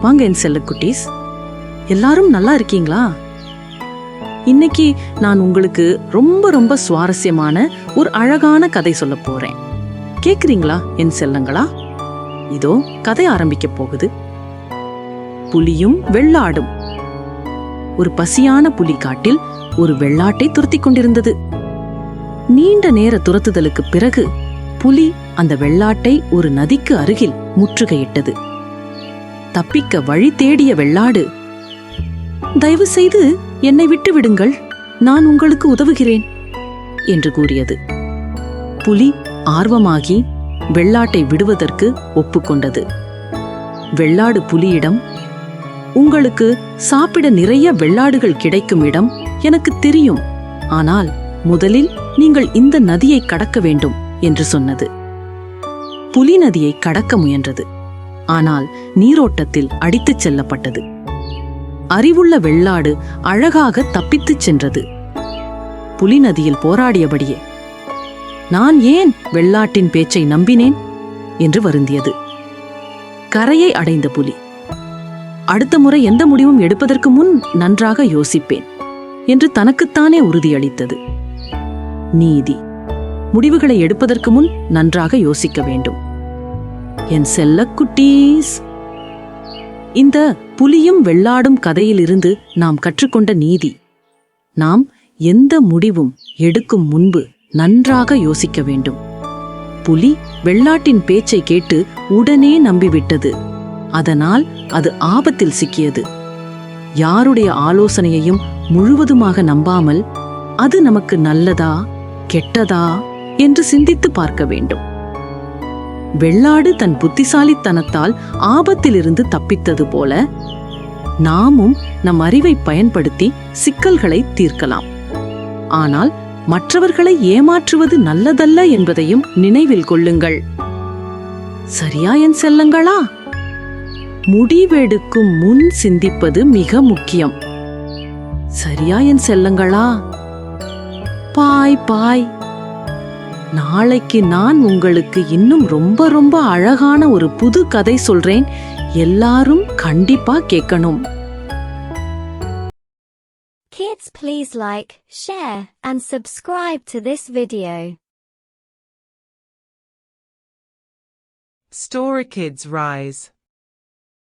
வாங்க என் செல்ல குட்டீஸ். எல்லாரும் நல்லா இருக்கீங்களா? இன்னைக்கு நான் உங்களுக்கு ரொம்ப ரொம்ப சுவாரஸ்யமான ஒரு அழகான கதை சொல்ல போறேன். கேக்குறீங்களா என் செல்லங்களா? இதோ கதை ஆரம்பிக்க போகுது. புலியும் வெள்ளாடும். ஒரு பசியான புலி காட்டில் ஒரு வெள்ளாட்டை துரத்திக் கொண்டிருந்தது. நீண்ட நேர துரத்துதலுக்கு பிறகு புலி அந்த வெள்ளாட்டை ஒரு நதிக்கு அருகில் முற்றுகையிட்டது. தப்பிக்க வழி தேடிய வெள்ளாடு. தயவு செய்து என்னை விட்டு விடுங்கள். நான் உங்களுக்கு உதவுகிறேன் என்று கூறியது. புலி ஆர்வமாகி வெள்ளாட்டை விடுவதற்கு ஒப்புக்கொண்டது. வெள்ளாடு புலியிடம் உங்களுக்கு சாப்பிட நிறைய வெள்ளாடுகள் கிடைக்கும் இடம் எனக்கு தெரியும். ஆனால் முதலில் நீங்கள் இந்த நதியை கடக்க வேண்டும் என்று சொன்னது. புலி நதியை கடக்க முயன்றது. ஆனால் நீரோட்டத்தில் அடித்துச் செல்லப்பட்டது. அறிவுள்ள வெள்ளாடு அழகாக தப்பித்துச் சென்றது. புலி நதியில் போராடியபடியே நான் ஏன் வெள்ளாட்டின் பேச்சை நம்பினேன்? என்று வருந்தியது. கரையை அடைந்த புலி அடுத்த முறை எந்த முடிவும் எடுப்பதற்கு முன் நன்றாக யோசிப்பேன் என்று தனக்குத்தானே உறுதியளித்தது. நீதி முடிவுகளை எடுப்பதற்கு முன் நன்றாக யோசிக்க வேண்டும். என் செல்லக்குட்டீஸ். இந்த புலியும் வெள்ளாடும் கதையிலிருந்து நாம் கற்றுக்கொண்ட நீதி. நாம் எந்த முடிவும் எடுக்கும் முன்பு நன்றாக யோசிக்க வேண்டும். புலி வெள்ளாட்டின் பேச்சை கேட்டு உடனே நம்பிவிட்டது. அதனால் அது ஆபத்தில் சிக்கியது. யாருடைய ஆலோசனையையும் முழுவதுமாக நம்பாமல் அது நமக்கு நல்லதா கெட்டதா என்று சிந்தித்து பார்க்க வேண்டும். வெள்ளாடு தன் புத்திசாலித்தனத்தால் ஆபத்திலிருந்து தப்பித்தது போல நாமும் நம் அறிவை பயன்படுத்தி சிக்கல்களை தீர்க்கலாம். ஆனால் மற்றவர்களை ஏமாற்றுவது நல்லதல்ல என்பதையும் நினைவில் கொள்ளுங்கள். சரியா என் செல்லங்களா? முடிவெடுக்கும் முன் சிந்திப்பது மிக முக்கியம். சரியா என் செல்லங்களா? பாய் பாய். நாளைக்கு நான் உங்களுக்கு இன்னும் ரொம்ப ரொம்ப அழகான ஒரு புது கதை சொல்றேன் எல்லாரும் கண்டிப்பா கேட்கணும் Kids please like, share and subscribe to this video. Story Kids Rise